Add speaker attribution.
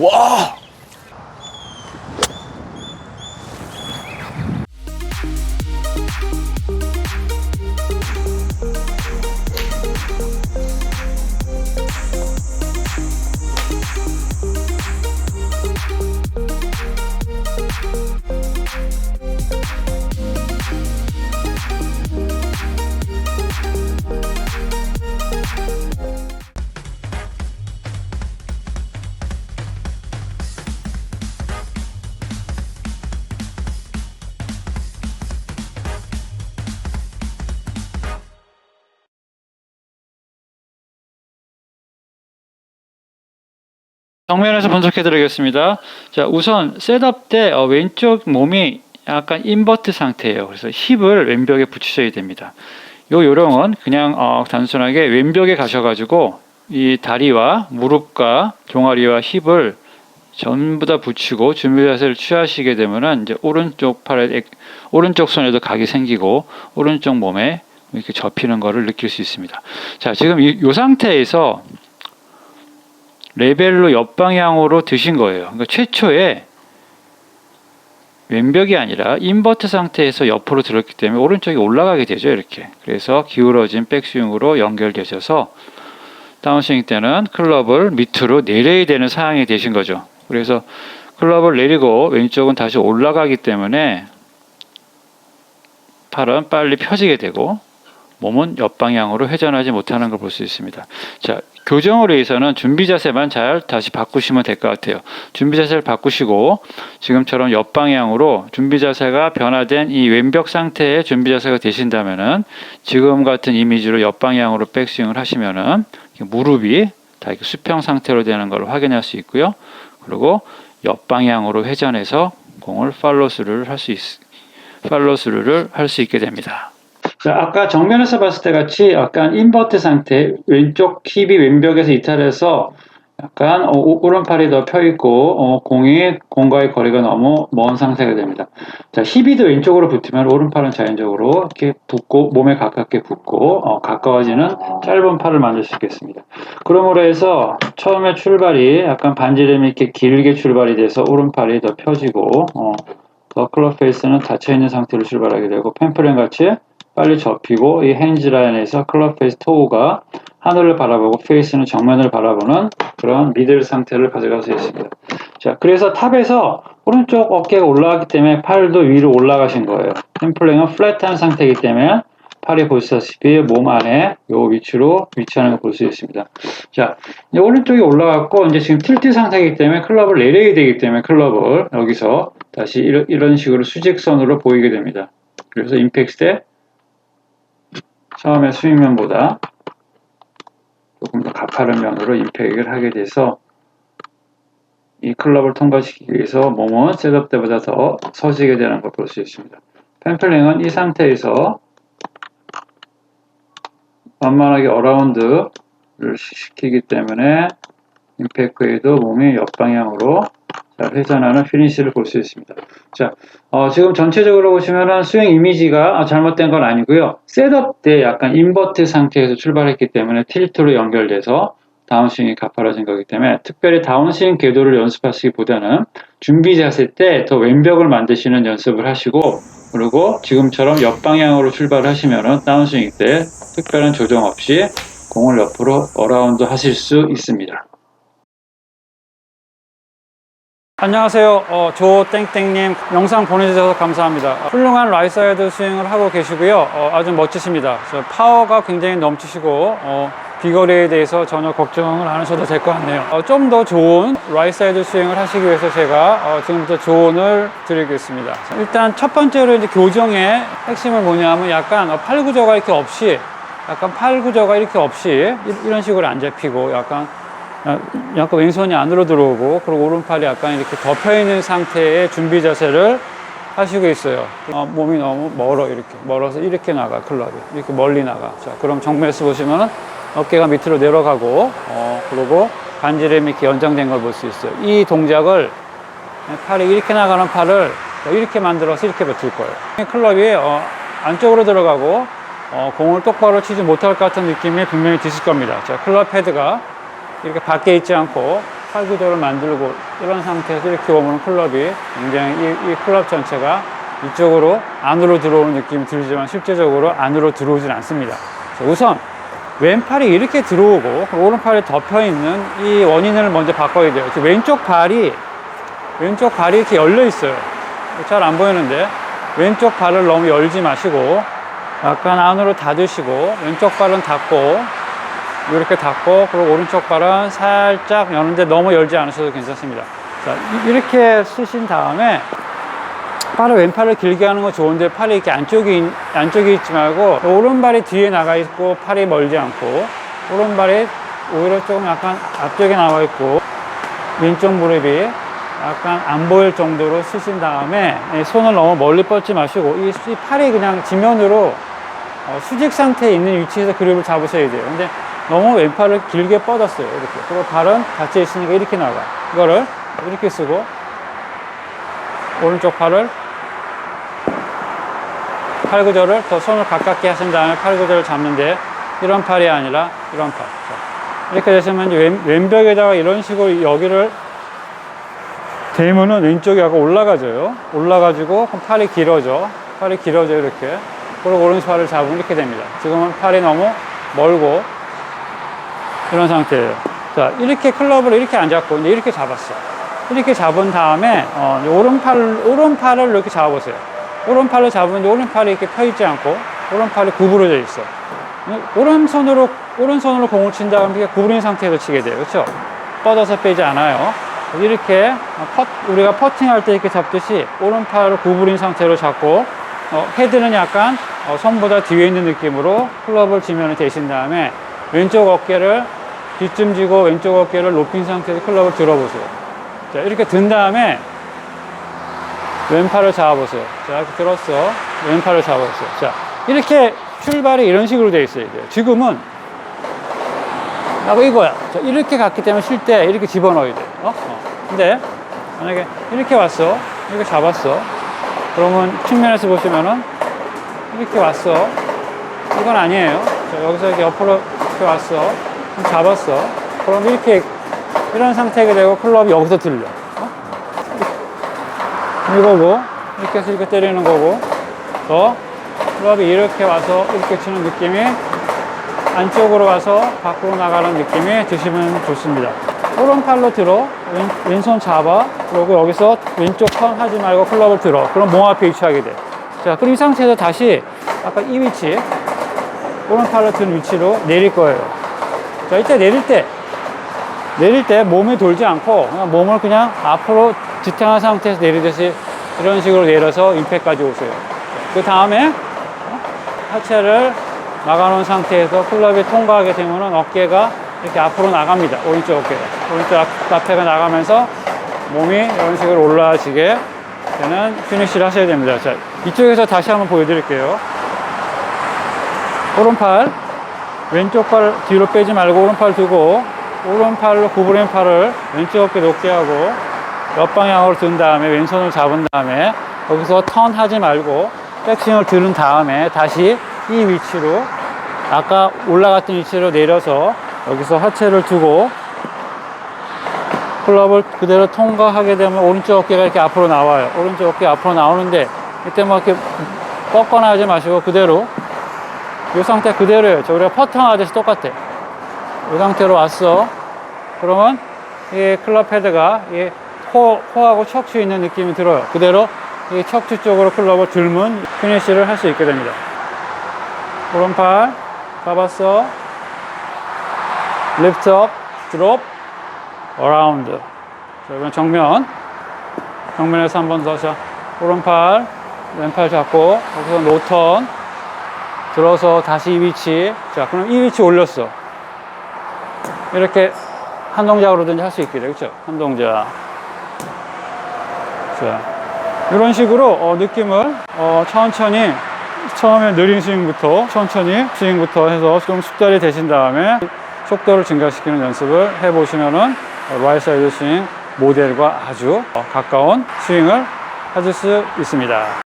Speaker 1: 와! 정면에서 분석해 드리겠습니다. 자, 우선 셋업 때 어, 왼쪽 몸이 약간 인버트 상태예요. 그래서 힙을 왼벽에 붙이셔야 됩니다. 요 요령은 그냥 어, 단순하게 왼벽에 가셔가지고 이 다리와 무릎과 종아리와 힙을 전부 다 붙이고 준비 자세를 취하시게 되면은 이제 오른쪽 팔에 액- 오른쪽 손에도 각이 생기고 오른쪽 몸에 이렇게 접히는 것을 느낄 수 있습니다. 자, 지금 이, 요 상태에서 레벨로 옆방향으로 드신 거예요. 그러니까 최초에 왼벽이 아니라 인버트 상태에서 옆으로 들었기 때문에 오른쪽이 올라가게 되죠. 이렇게. 그래서 기울어진 백스윙으로 연결되셔서 다운스윙 때는 클럽을 밑으로 내려야 되는 상황이 되신 거죠. 그래서 클럽을 내리고 왼쪽은 다시 올라가기 때문에 팔은 빨리 펴지게 되고 몸은 옆방향으로 회전하지 못하는 걸 볼 수 있습니다. 자, 교정을 위해서는 준비 자세만 잘 다시 바꾸시면 될 것 같아요. 준비 자세를 바꾸시고 지금처럼 옆방향으로 준비 자세가 변화된 이 왼벽 상태의 준비 자세가 되신다면은 지금 같은 이미지로 옆방향으로 백스윙을 하시면은 무릎이 다 이렇게 수평 상태로 되는 걸 확인할 수 있고요. 그리고 옆방향으로 회전해서 공을 팔로스루를 할 수 있, 팔로스루를 할 수 있게 됩니다. 자, 아까 정면에서 봤을 때 같이 약간 인버트 상태, 왼쪽 힙이 왼벽에서 이탈해서 약간 어, 오- 오른팔이 더 펴 있고 어, 공이 공과의 거리가 너무 먼 상태가 됩니다. 자, 힙이 더 왼쪽으로 붙으면 오른팔은 자연적으로 이렇게 붙고 몸에 가깝게 붙고 어, 가까워지는 짧은 팔을 만들 수 있겠습니다. 그러므로 해서 처음에 출발이 약간 반지름이 이렇게 길게 출발이 돼서 오른팔이 더 펴지고 어, 더 클럽 페이스는 닫혀 있는 상태로 출발하게 되고 펜프렌 같이 빨리 접히고 이 핸즈 라인에서 클럽 페이스 토우가 하늘을 바라보고 페이스는 정면을 바라보는 그런 미들 상태를 가져갈 수 있습니다. 자, 그래서 탑에서 오른쪽 어깨가 올라가기 때문에 팔도 위로 올라가신 거예요. 템플링은 플랫한 상태이기 때문에 팔이 보시다시피 몸 안에 요 위치로 위치하는 걸 볼 수 있습니다. 자, 이제 오른쪽이 올라갔고 이제 지금 틸트 상태이기 때문에 클럽을 내려야 되기 때문에 클럽을 여기서 다시 이런, 이런 식으로 수직선으로 보이게 됩니다. 그래서 임팩트 때 처음에 스윙면보다 조금 더 가파른 면으로 임팩을 하게 돼서 이 클럽을 통과시키기 위해서 몸은 셋업 때보다 더 서지게 되는 걸 볼 수 있습니다. 펜플링은 이 상태에서 완만하게 어라운드를 시키기 때문에 임팩트에도 몸이 옆방향으로 잘 회전하는 피니시를 볼 수 있습니다. 자, 어, 지금 전체적으로 보시면은 스윙 이미지가 아, 잘못된 건 아니고요. 셋업 때 약간 인버트 상태에서 출발했기 때문에 틸트로 연결돼서 다운스윙이 가파라진 거기 때문에 특별히 다운스윙 궤도를 연습하시기보다는 준비 자세 때 더 왼벽을 만드시는 연습을 하시고 그리고 지금처럼 옆방향으로 출발하시면은 다운스윙 때 특별한 조정 없이 공을 옆으로 어라운드 하실 수 있습니다. 안녕하세요. 어, 조땡땡님 영상 보내주셔서 감사합니다. 어, 훌륭한 라이사이드 스윙을 하고 계시고요. 어, 아주 멋지십니다. 파워가 굉장히 넘치시고 어, 비거리에 대해서 전혀 걱정을 안 하셔도 될 것 같네요. 어, 좀 더 좋은 라이사이드 스윙을 하시기 위해서 제가 어, 지금부터 조언을 드리겠습니다. 자, 일단 첫 번째로 이제 교정의 핵심은 뭐냐면 약간 어, 팔 구조가 이렇게 없이 약간 팔 구조가 이렇게 없이 이- 이런 식으로 안 잡히고 약간 야- 약간 왼손이 안으로 들어오고 그리고 오른팔이 약간 이렇게 덮여 있는 상태의 준비 자세를 하시고 있어요. 어, 몸이 너무 멀어 이렇게 멀어서 이렇게 나가 클럽이 이렇게 멀리 나가. 자 그럼 정면에서 보시면은 어깨가 밑으로 내려가고 어, 그리고 반지름이 이렇게 연장된 걸 볼 수 있어요. 이 동작을 팔이 이렇게 나가는 팔을 이렇게 만들어서 이렇게 버틸 거예요. 클럽이 어, 안쪽으로 들어가고 어, 공을 똑바로 치지 못할 것 같은 느낌이 분명히 드실 겁니다. 자 클럽 헤드가 이렇게 밖에 있지 않고 팔 구조를 만들고 이런 상태에서 이렇게 오면 클럽이 굉장히 이, 이 클럽 전체가 이쪽으로 안으로 들어오는 느낌이 들지만 실제적으로 안으로 들어오진 않습니다. 자, 우선 왼팔이 이렇게 들어오고 오른팔이 덮여 있는 이 원인을 먼저 바꿔야 돼요. 왼쪽 발이 왼쪽 발이 이렇게 열려 있어요. 잘 안 보이는데 왼쪽 발을 너무 열지 마시고 약간 안으로 닫으시고 왼쪽 발은 닫고 이렇게 닫고 그리고 오른쪽 발은 살짝 여는데 너무 열지 않으셔도 괜찮습니다. 자 이- 이렇게 쓰신 다음에 팔을 왼팔을 길게 하는 거 좋은데 팔이 이렇게 안쪽에 있- 안쪽에 있지 말고 오른발이 뒤에 나가 있고 팔이 멀지 않고 오른발이 오히려 조금 약간 앞쪽에 나와 있고 왼쪽 무릎이 약간 안 보일 정도로 쓰신 다음에 이 손을 너무 멀리 뻗지 마시고 이 팔이 그냥 지면으로 어, 수직 상태에 있는 위치에서 그립을 잡으셔야 돼요. 근데 너무 왼팔을 길게 뻗었어요. 이렇게. 그리고 발은 닫혀 있으니까 이렇게 나가. 이거를 이렇게 쓰고 오른쪽 팔을 팔 구조를 더 손을 가깝게 하신 다음에 팔 구조를 잡는데 이런 팔이 아니라 이런 팔. 자, 이렇게 되시면 왼, 왼벽에다가 이런 식으로 여기를 대면은 왼쪽이 약간 올라가져요. 올라가지고 그럼 팔이 길어져. 팔이 길어져 이렇게. 그리고 오른팔을 잡으면 이렇게 됩니다. 지금은 팔이 너무 멀고 이런 상태예요. 자, 이렇게 클럽을 이렇게 안 잡고 이제 이렇게 잡았어. 이렇게 잡은 다음에 어, 이 오른팔 오른팔을 이렇게 잡아보세요. 오른팔을 잡으면 오른팔이 이렇게 펴 있지 않고 오른팔이 구부러져 있어. 오른손으로 오른손으로 공을 친다 그러면 이게 구부린 상태에서 치게 돼요. 그렇죠? 뻗어서 빼지 않아요. 이렇게 퍼, 우리가 퍼팅할 때 이렇게 잡듯이 오른팔을 구부린 상태로 잡고 어, 헤드는 약간 어, 손보다 뒤에 있는 느낌으로 클럽을 지면을 대신 다음에 왼쪽 어깨를 뒤쯤 쥐고 왼쪽 어깨를 높인 상태에서 클럽을 들어보세요. 자, 이렇게 든 다음에 왼팔을 잡아보세요. 자, 이렇게 들었어. 왼팔을 잡아보세요. 자, 이렇게 출발이 이런 식으로 돼 있어야 돼요. 지금은 나고 이거야. 자, 이렇게 갔기 때문에 쉴 때 이렇게 집어넣어야 돼요. 어? 어. 근데 만약에 이렇게 왔어. 이렇게 잡았어. 그러면 측면에서 보시면은 이렇게 왔어. 이건 아니에요. 자, 여기서 이렇게 옆으로 이렇게 왔어. 잡았어. 그럼 이렇게 이런 상태가 되고 클럽이 여기서 들려. 어? 이거고 이렇게 해서 이렇게 때리는 거고 또 클럽이 이렇게 와서 이렇게 치는 느낌이 안쪽으로 가서 밖으로 나가는 느낌이 드시면 좋습니다. 오른팔로 들어 왼, 왼손 잡아 그리고 여기서 왼쪽 턴 하지 말고 클럽을 들어 그럼 몸 앞에 위치하게 돼. 자 그럼 이 상태에서 다시 아까 이 위치 오른팔로 든 위치로 내릴 거예요. 자 이때 내릴 때 내릴 때 몸이 돌지 않고 그냥 몸을 그냥 앞으로 지탱한 상태에서 내리듯이 이런 식으로 내려서 임팩까지 오세요. 그 다음에 하체를 나가놓은 상태에서 클럽이 통과하게 되면 어깨가 이렇게 앞으로 나갑니다. 오른쪽 어깨가. 오른쪽 앞, 앞에가 나가면서 몸이 이런 식으로 올라지게 되는 피니쉬를 하셔야 됩니다. 자, 이쪽에서 다시 한번 보여드릴게요. 오른팔, 왼쪽 팔 뒤로 빼지 말고 오른팔 두고 오른팔로 구부린 팔을 왼쪽 어깨 높게 하고 옆방향으로 든 다음에 왼손을 잡은 다음에 여기서 턴 하지 말고 백스윙을 들은 다음에 다시 이 위치로 아까 올라갔던 위치로 내려서 여기서 하체를 두고 클럽을 그대로 통과하게 되면 오른쪽 어깨가 이렇게 앞으로 나와요. 오른쪽 어깨 앞으로 나오는데 이때 뭐 이렇게 꺾거나 하지 마시고 그대로 이 상태 그대로예요. 저 우리가 퍼팅 하듯이 똑같아. 이 상태로 왔어. 그러면 이 클럽 헤드가 이 코, 코하고 척추 있는 느낌이 들어요. 그대로 이 척추 쪽으로 클럽을 들면 피니쉬를 할 수 있게 됩니다. 오른팔 잡았어. 리프트 업, 드롭, 어라운드. 자, 이번 정면. 정면에서 한 번 더. 자, 오른팔, 왼팔 잡고, 여기서 노턴. 들어서 다시 이 위치. 자, 그럼 이 위치 올렸어. 이렇게 한 동작으로든지 할수 돼. 그렇죠? 한 동작. 자, 이런 식으로 어, 느낌을 어, 천천히 처음에 느린 스윙부터 천천히 스윙부터 해서 좀 숙달이 되신 다음에 속도를 증가시키는 연습을 해보시면은 어, 라이트 사이드 스윙 모델과 아주 어, 가까운 스윙을 하실 수 있습니다.